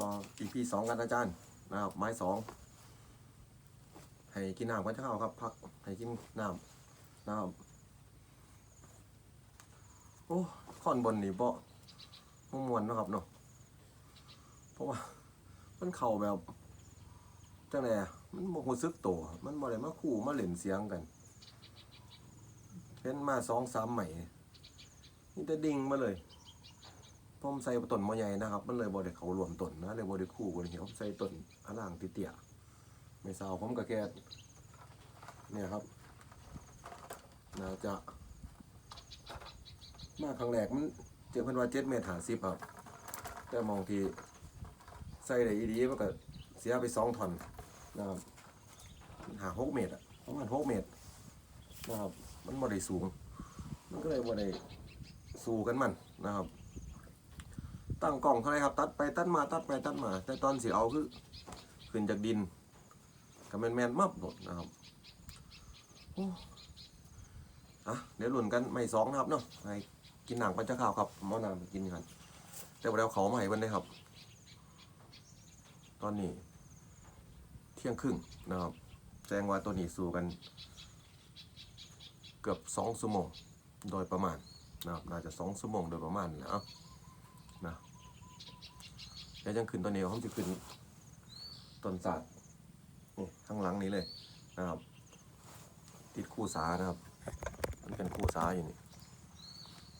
ต่อ EP สองกันอาจารย์นะครับไม้สองให้กินน้ำกันจะเข้าครับ พักให้กินน้ำนะครับโอ้ค่อนบนนี่เบาม่มวนนะครับเนาะเพราะว่ามันเข่าแบบจังไดอะมันบ่รู้สึกตัวมันบ่ได้มาคู่มาเล่นเสียงกันเห็นมาสองสามใหม่นี่แต่ดิ่งมาเลย ผมใส่ต้นมอใหญ่นะครับ มันเลยบ่ได้เขารวมต้นนะเลยบ่ได้คู่กันเหี่ยวใส่ต้นอะล่างติเตียไม่เศร้าผมก็แค่เนี่ยครับน่าจะมาครั้งแรกมันเจอพันว่าเจ็ดเมตรหาสิบครับ แต่มองทีใส่ได้อีดีมันก็เสียไปสองถอนนะครับหาหกเมตรอะประมาณหกเมตรนะครับ มันบ่ได้สูง มันก็เลยบ่ได้สู้กันมันนะครับ ตั้งกล่องเท่าไรครับ ตัดไปตัดมาตัดไปตัดมา แต่ตอนสิเอาคือขึ้นจากดินกับแมนแมนมับหมดนะครับโอ้อะเดี๋ยวลุ้นกันไม่สองนะครับเนาะไปกินหนังปัญจข้าวครับมอน้ำไปกินกันเดี๋ยวเราเขาใหม่วันนี้ครับ ตอนนี้เที่ยงครึ่งนะครับแจ้งว่าตัวนี้สู้กัน เกือบสองชั่วโมงโดยประมาณนะครับน่าจะสองชั่วโมงโดยประมาณนะเอานะ เดี๋ยวจังขึ้นตัวเนี้ผมจะขึ้นต้นศาสตร์นี่ข้างหลังนี้เลยนะครับ ติดคู่สานะครับ มันเป็นคู่สาอยู่นี่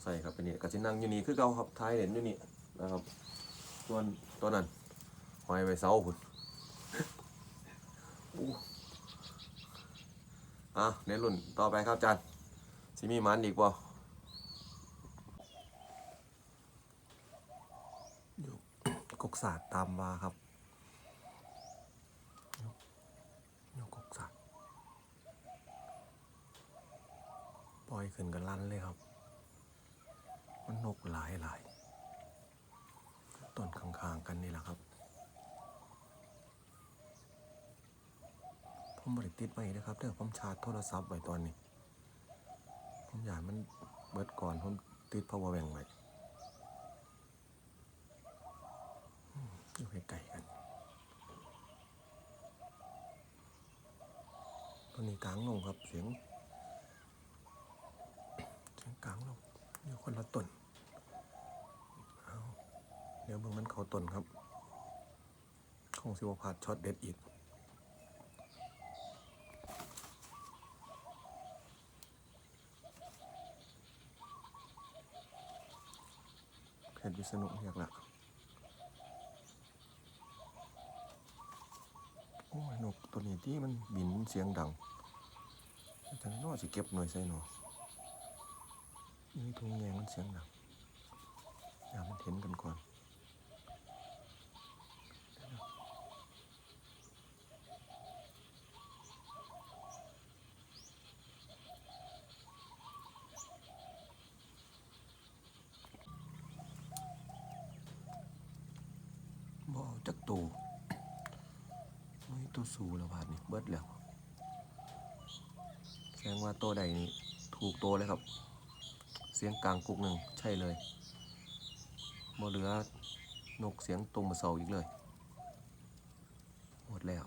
ใส่ครับเป็นนี่กระชินังอยู่นี่คือเกาครับท้ายเหรียญอยู่นี่นะครับส่วนตัวนั้นหอยไปเสาพุ่นอะในรุ่นต่อไปครับอาจารย์สิมีมันอีกบ่อยู่ กกศาสตร์ตามวาครับอยู่อยู่กกศาสตร์ปล่อยขึ้นกันลั่นเลยครับ มันนกหลายหลายต้นข้างๆกันนี่แหละครับผมบริติดไว้นะครับเด้อผมชาร์จโทรศัพท์ไว้ตอนนี้ ผมอยากมันเบิดก่อนผมติด power bank ไว้มอยู่ใกล้ๆกันตัวนี้กลางลงครับเสียงเสียงกลางลงอยู่คนละต้นเอาเดี๋ยวเบิ่งมันเขาต้นครับคงสิวพาดช็อตเด็ดอีกเพชรวิษณุเรียกละโอ้ยนกตัวนี้ที่มันบินเสียงดัง จังนอสิเก็บหน่อยใส่หนอนี่ทุ่งแยงมันเสียงดังอย่ามันเห็นกันก่อนบ่เอาจักตูไม่ตัวสูแล้วบาดนี่เบิดแล้ว แสดงว่าตัวใดนี่ถูกตัวเลยครับ เสียงกลางกุกหนึ่งใช่เลยบ่เหลือนกเสียงตรงมาเสาอีกเลย หมดแล้ว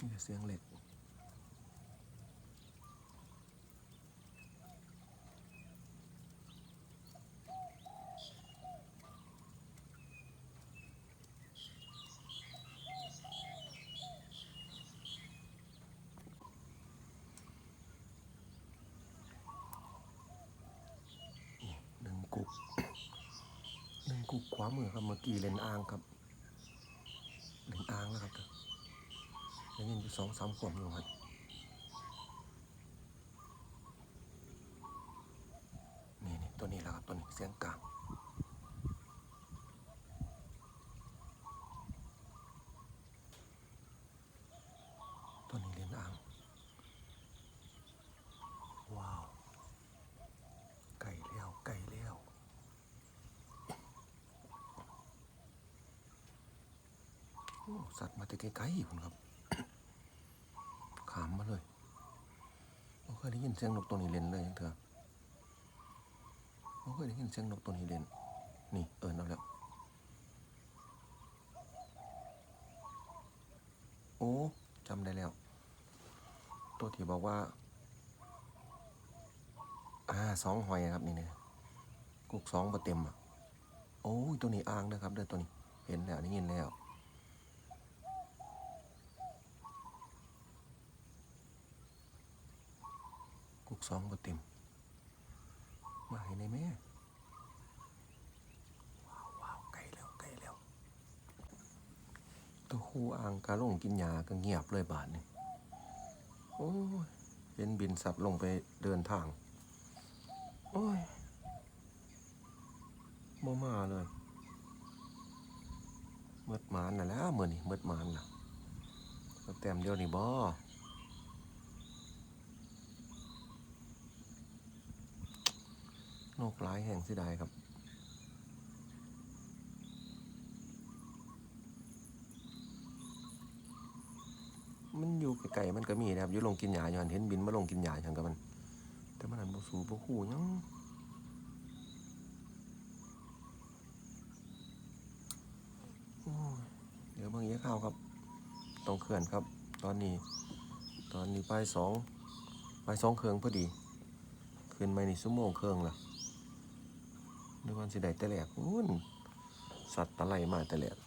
นี่เสียงเหล็ก หนึ่งกุกหนึ่ง กุกขวามือครับเมื่อกี้เลนอ่างครับเลนอ่างแล้วครับแล้วยินอยู่สองสามขวบอยู่ครับนี่นี่ตัวนี้แหละครับตัวนี้เสียงกลางตัวนี้เลนอ่างว้าว ไก่เลี้ยวไก่เลี้ยวโอ้สัตว์มาแต่ไกลๆคุณครับขามมาเลยโอ้เคยได้ยินเสียงนกตัวนี้เล่นเลยจังเถอะบ่เคยได้ยินเสียงนกตัวนี้เล่นนี่เอิญเอาแล้ว โอ้จำได้แล้ว ตัวที่บอกว่า อ่าสองหอยครับนี่เนี่ยกุกสองบ่เต็มอะโอ้ยตัวนี้อ่างนะครับเด้อตัวนี้ เห็นแล้วได้ยินแล้ว กุกสองบ่เต็ม มาให้ในแม่ว้าวว้าวไกลแล้วไกลแล้วตัวคู่อ่างกาลงกินยาก็เงียบเลยบาทนี่โอ้ยเห็นบินสัตว์ลงไปเดินทาง โอ้ยบ่มาเลยเมืดมานน่ะแล้วมือนี้เมืดมานน่ะเอาแต้มเดียวนี่บ่ นกหลายแห่งสิได้ครับมันอยู่ไกลๆมันก็มีนะครับอยู่ลงกินหญ้าอยู่หันเห็นบินมาลงกินหญ้าอย่างกับมัน แต่มันหันบ่สูบ่คู่ยังเดี๋ยวเบางเอี้ยข่าวครับต้องเขื่อนครับ ตอนนี้ ตอนนี้ปลายสองปลายสองเครื่องพอดี ขึ้นมานี่ชั่วโมงเครื่องละ นึกว่าสิได้แต่แหลกอุ้นสัตว์ตะไลมาแต่แหลก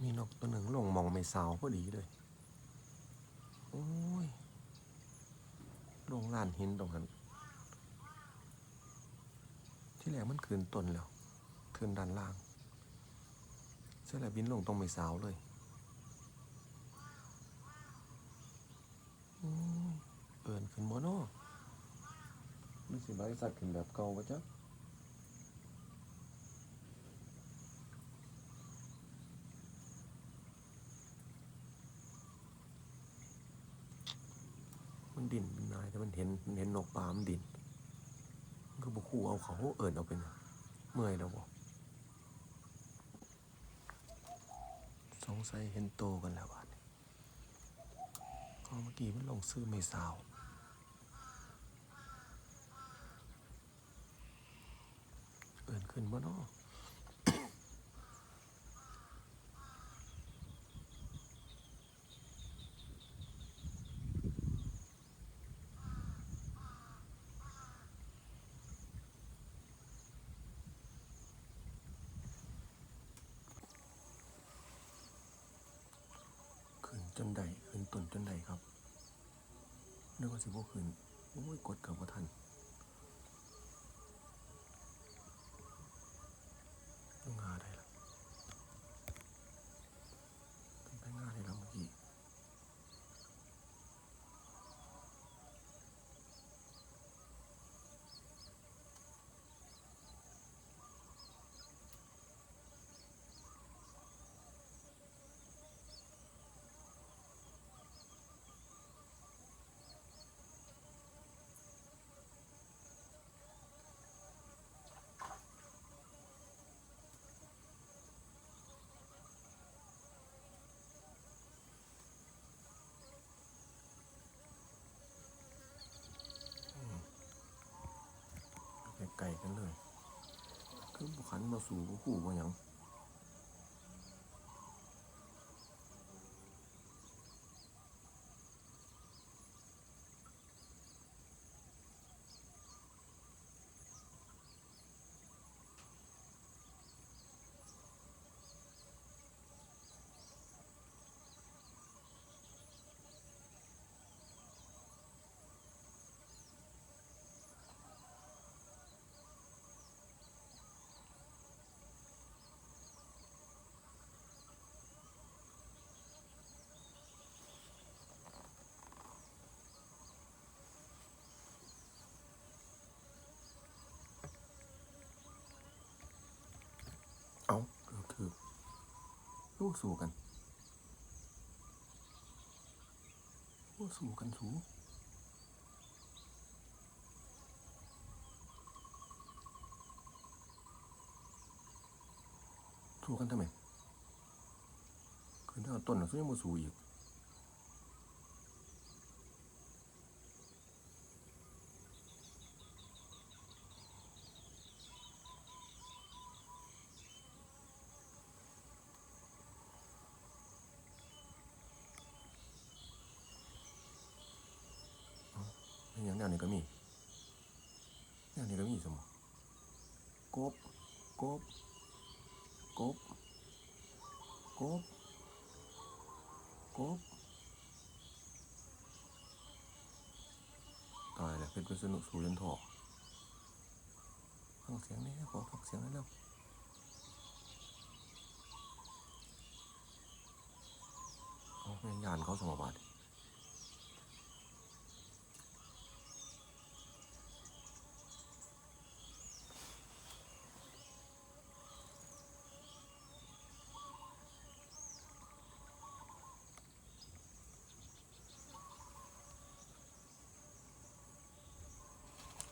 มีนกตัวหนึ่งลงมองไม่สาวพอดีเลย โอ้ย ลงลานหินตรงนั้น ที่แรกมันคืนต้นแล้ว คืนด้านล่าง เสร็จแล้วบินลงตรงไม่สาวเลย โอ้ย เอินขึ้นบ่เนาะมันสิบริษัทขึ้นแบบเก่าปะจ๊ะมันดินมันนายแต่มันเห็นมันเห็นนกปลามันดินมันก็บอกคู่เอาเขาเอิญเอาเป็นเมื่อยแล้วบอกสงสัยเห็นโตกันแล้วบานก็เมื่อกี้มันลงซื้อไม่สาว เอิญขึ้นบ่เนาะขึ้นจนใดขึ้นต้นจนใดครับนึกว่าสิบ่ขึ้น โอ้ย กดเกับว่าทันต้องงาได้ละเป็นไปงาได้แล้วเมื่อกี้ไกลๆกันเลย คือบุขันมาสู่บ่คู่บ่หยัง ลูกสู่กันลูกสู่กันสูสู่กันทำไมคือถ้าต้นแล้วซึ่งยังบ่สูอีกเอ้าอย่างแนวนี้ก็มีแนวนี้ก็มีสมองก บกบกบกบกบตายแล้วเป็นไปสนุกสูยันถอกฟังเสียงนี่ขอฟังเสียงได้แล้วเอาแม่งยานเขาสมบัติ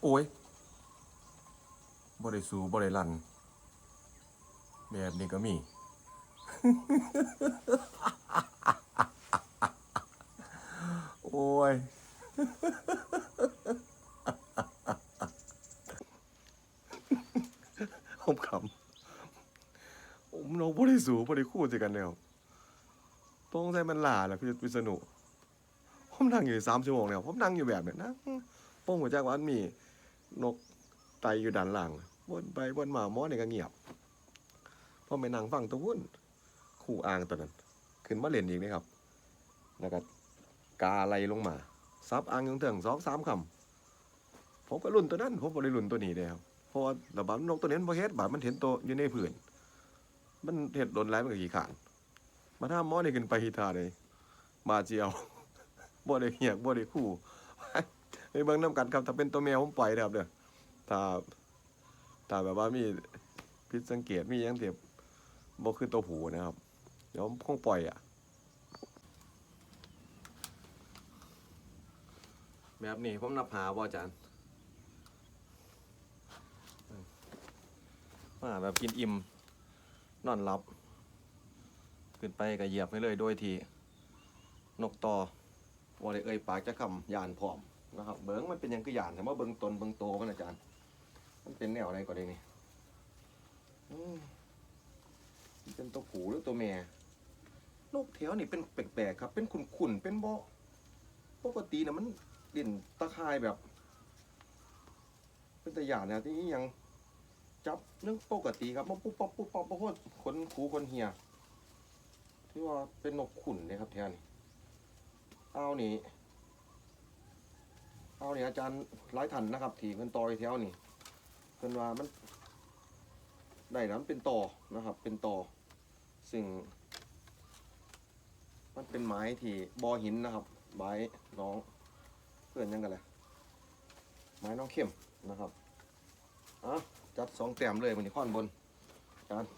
โอ้ยบ่ได้สูบ่ได้ลัน แบบนี้ก็มี โอ้ย ผมขำผมน้องบ่ได้สูบ่ได้คู่ใจกันแล้วต้องใส่มันหลาแหละพี่วิษณุผมนั่งอยู่สามชั่วโมงแล้ว ผมนั่งอยู่แบบเนี้ยนั่งโป้งหัวใจว่าอันมี นกไตอยู่ด้านหลังวนไปวนมาหมอนี่ก็เงียบพอไปนั่งฟังตัววุ่นขู่อ่างตัวนั้น ขึ้นมาเล่นอีกนะครับ แล้วก็กาอะไหลงมาซับอ่างยังเถิงสองสามคำผมก็รุ่นตัวนั้นผมบ่ได้รุ่นตัวนี้เลยครับเพราะว่าระบาดนกตัวนี้มันเฮ็ดบาดมันเห็นตัวอยู่ในพื้นมันเห็ดโดนไล่มันก็ขี้ขาน มาถ้าหมอนี่ขึ้นไปฮิทาเลยมาเจียวบ่ได้เหียกบ่ได้คู่ ไปเบิ่งน้ำกันครับถ้าเป็นตัวแมวผมปล่อยนะครับเด้อถ้าถ้าแบบว่ามีผิดสังเกตมียังเทียบบ่คือตัวผูนะครับ เดี๋ยวผมคงปล่อยอะ แบบนี้ผมนับหาบ่อาจารย์มาแบบกินอิ่มนอนหลับ ขึ้นไปก็เหยียบไปเลยโดยที่นกต่อบ่ได้เอ่ยปากจะคำยานพร้อม นะครับ เบิ้งมันเป็นยังคือยานแต่ว่าเบิ้งตนเบิ้งโตมันอาจารย์ มันเป็นแนวอะไรก่อนเลยนี่เป็นตัวผูหรือตัวแม่นกแถวนี่เป็นแปลกๆครับ เป็นขุ่นๆ เป็นบ่ปกตินะมันเด่นตะคายแบบ เป็นตะหยานนะที่นี่ยังจับเรื่องปกติครับมันปุ๊บปั๊บปุ๊บปั๊บปุ๊บปั๊บคนขูคนเหียที่ว่าเป็นนกขุ่นเลยครับแถวนี้เอานี่ เอาเนี่ยอาจารย์หลายท่านนะครับที่เพิ่นต่อยแถวนี่เพิ่นว่ามันได้นั้นเป็นต่อนะครับ เป็นต่อซึ่ง มันเป็นไม้ที่บอหินนะครับไม้น้องเพื่อนยังกันเลยไม้น้องเข้มนะครับอะจัดสองแต้มเลยมันนี่ข้อนบนอาจารย์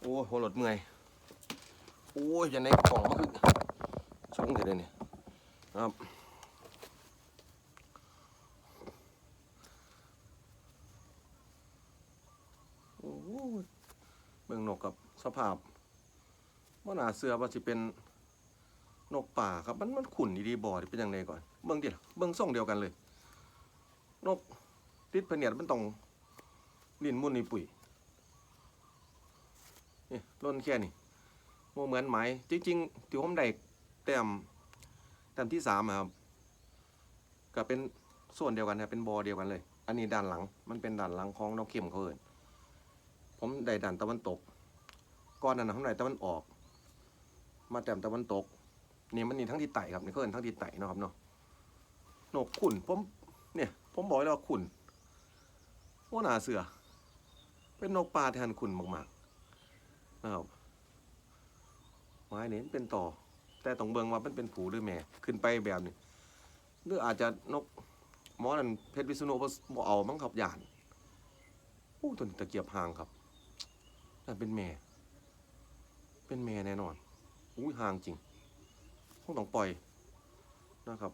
โอ้ยหัวหลดเมื่อยโอ้ยอยังในกล่องมันคือสูงเถิดเลยเนี่ยครับ โอ้ยเบิ่งนกกับสภาพว่าน่าเสือว่าสิเป็นนกป่าครับ มันมันขุ่นดีๆบ่อนี่เป็นยังไงก่อนเบิ่งดิล่ะเบิ่งส่งเดียวกันเลย นกติดพเนียดมันต้องลินมุ่นนี่ปุ๋ยนี่ล้นแค่นี้โมเหมือนไหมจริงๆที่ผมได้แต้มแต้มที่สามครับก็เป็นส่วนเดียวกันนะเป็นบอเดียวกันเลย อันนี้ด้านหลังมันเป็นด้านหลังของนกเข็มเขาเอินผมได้ด่านตะวันตก ก้อนนั้นนะผมได้ตะวันออก มาแต้มตะวันตกนี่มันนี่ทั้งที่ไต่ครับนี่ก็เอินทั้งที่ไต่เนาะครับเนาะนกขุนผมเนี่ยผมบอกเลยว่าขุนว่าหนาเสือ เป็นนกป่าแทนขุนมากๆนะครับไม้เนี่ยเป็นต่อ แต่ต้องเบิงว่ามันเป็นผูหรือแม่ขึ้นไปแบบนี้หรืออาจจะนกมอนันเพชรวิษณุบ่เอามั้งครับยานโอ้ตัวนี้ตะเกียบหางครับนั่นเป็นแม่ เป็นแม่แน่นอนอุ้ยหางจริงคงต้องปล่อยนะครับ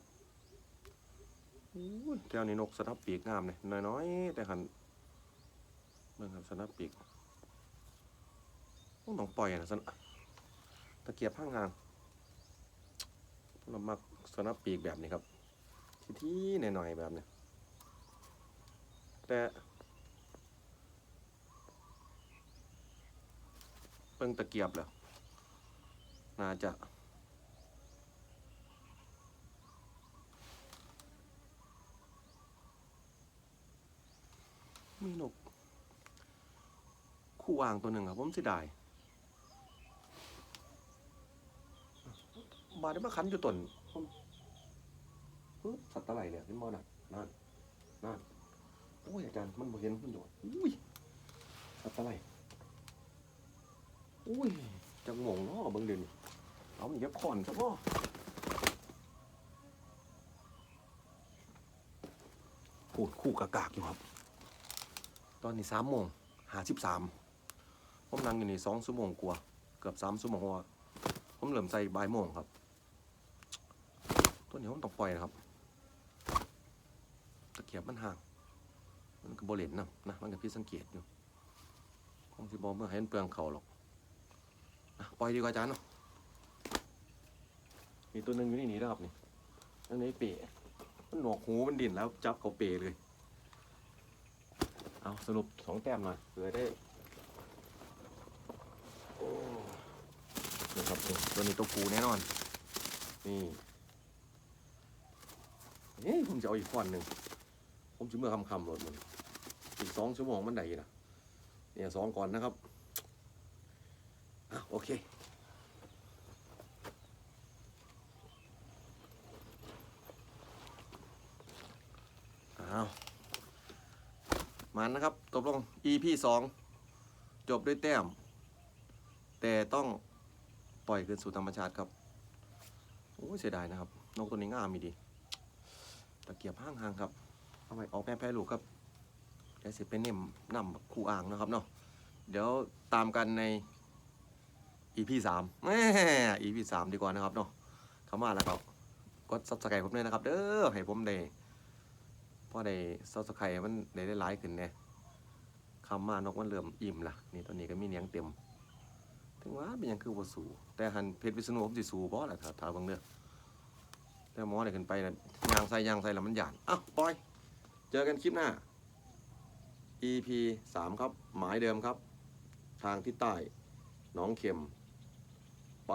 อุ้ยแถวนี้นกสนับปีกงามเลยน้อยๆ แต่หันเบิ่งครับสนับปีกคงต้องปล่อยนะสนตะเกียบห้างหางเรามักสนับปีกแบบนี้ครับ ที่ที่หน่อยๆแบบเนี้ยแต่เบิ่งตะเกียบแล้ว น่าจะ มีนก คู่อ่างตัวหนึ่งครับผมเสียดายบาดได้มาขันอยู่ต้นผมปึ๊บสัตว์อะไรเนี่ยนี่มอนัดนั่นนั่นโอ้ยอาจารย์มันบ่เห็นมันโดดอุ้ยสัตว์อะไรอุ้ยจังหวงเนาะเบิ่งเดิน เอามันเย็บขอนซะพ่อพูดคู่กากากอยู่ครับ ตอนนี้สามโมงหาสิบสามผมนั่งอยู่นี่สองชั่วโมงกว่า เกือบสามชั่วโมงว่าผมเริ่อมใส่บ่ายโมงครับ ตัวนี้ผมต้องปล่อยนะครับ ตะเกียบมันห่าง มันก็บริเวณนะนะ มันก็พี่สังเกตอยู่คงสิบอกเมื่อให้มันเปลืองเขาหรอกอะปล่อยดีกว่าจารย์เนาะ มีตัวหนึ่งอยู่ในนี่นะครับนี่อันนี้เป๋มันหนวกหูมันดิ่นแล้วจับเขาเป๋เลย เอาสรุปสองแต้มหน่อยเผื่อได้โอ้นี่ครับตัวนี้ตัวกูแน่นอน นี่เฮ้ยผมจะเอาอีกฟอนหนึ่งผมจะเมื่อคำคำๆรถมันอีกสองชั่วโมงมันไหนนะเนี่ยสองก่อนนะครับอะโอเค อ้าว มันนะครับตกลง EP สองจบด้วยแต้ม แต่ต้องปล่อยคืนสู่ธรรมชาติครับ โอ้เสียดายนะครับ นกตัวนี้งามมีดี ตะเกียบห้างๆครับ เอาไปออกแม่แพ้ลูกครับเดี๋ยวสิเป็นเน่มนำคู่อ่างนะครับเนาะ เดี๋ยวตามกันใน EP สามแหม EP สามดีกว่านะครับเนาะเข้ามาแล้วก็กด subscribe ผมด้วยนะครับ เด้อให้ผมได้ อได้ซอสไข่มันได้ได้หลายขึ้นเนี่ยคำมานกมันเริ่มอิ่มละนี่ตอนนี้ก็มีเนียงเต็ม ถึงว่าเป็นยังคือบ่สูแต่หันเพชรวิษณุผมสิสูบ่ล่ะถ้าถ้าเบางเด้อแต่หมอได้ขึ้นไปน่ะยางใส่ยางใส่แล้วมันหยานอ้าวปล่อย เจอกันคลิปหน้า EP 3 ครับ หมายเดิมครับ ทางที่ใต้หนองเข็ม ไป